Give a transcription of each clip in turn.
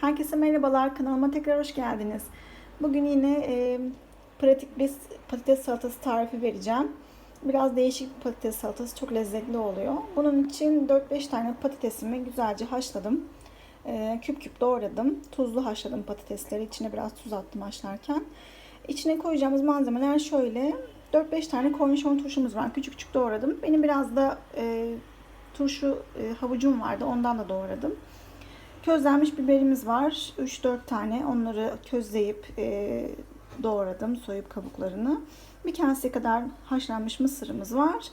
Herkese merhabalar. Kanalıma tekrar hoş geldiniz. Bugün yine e, pratik bir patates salatası tarifi vereceğim. Biraz değişik bir patates salatası. Çok lezzetli oluyor. Bunun için 4-5 tane patatesimi güzelce haşladım. E, küp küp doğradım. Tuzlu haşladım patatesleri. İçine biraz tuz attım haşlarken. İçine koyacağımız malzemeler şöyle. 4-5 tane kornişon turşumuz var. Küçük küçük doğradım. Benim biraz da e, turşu e, havucum vardı. Ondan da doğradım. Közlenmiş biberimiz var. 3-4 tane. Onları közleyip e, doğradım. Soyup kabuklarını. Bir kase kadar haşlanmış mısırımız var.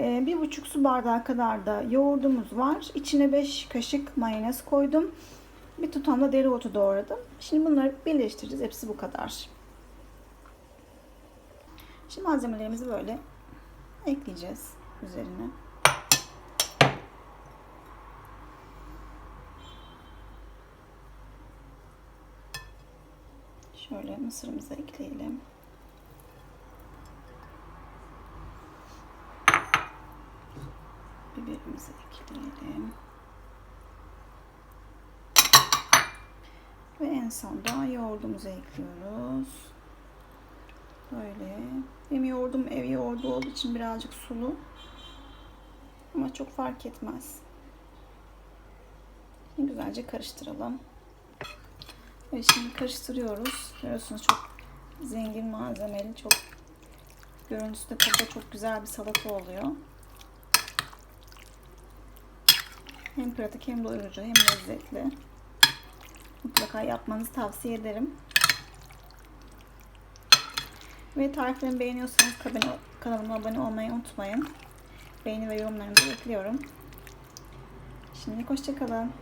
E, bir buçuk su bardağı kadar da yoğurdumuz var. İçine 5 kaşık mayonez koydum. Bir tutam da dereotu doğradım. Şimdi bunları birleştireceğiz. Hepsi bu kadar. Şimdi malzemelerimizi böyle ekleyeceğiz üzerine. Şöyle mısırımızı ekleyelim. Biberimizi ekleyelim. Ve en sonda yoğurdumuzu ekliyoruz. Böyle. Benim yoğurdum ev yoğurdu olduğu için birazcık sulu. Ama çok fark etmez. Şimdi güzelce karıştıralım. Ve şimdi karıştırıyoruz. Görüyorsunuz çok zengin malzemeli, çok görüntüsü de tadı çok güzel bir salata oluyor. Hem pratik hem doyurucu hem lezzetli. Mutlaka yapmanızı tavsiye ederim. Ve tariflerimi beğeniyorsanız kanalıma abone olmayı unutmayın. Beğeni ve yorumlarınızı bekliyorum. Şimdi hoşçakalın.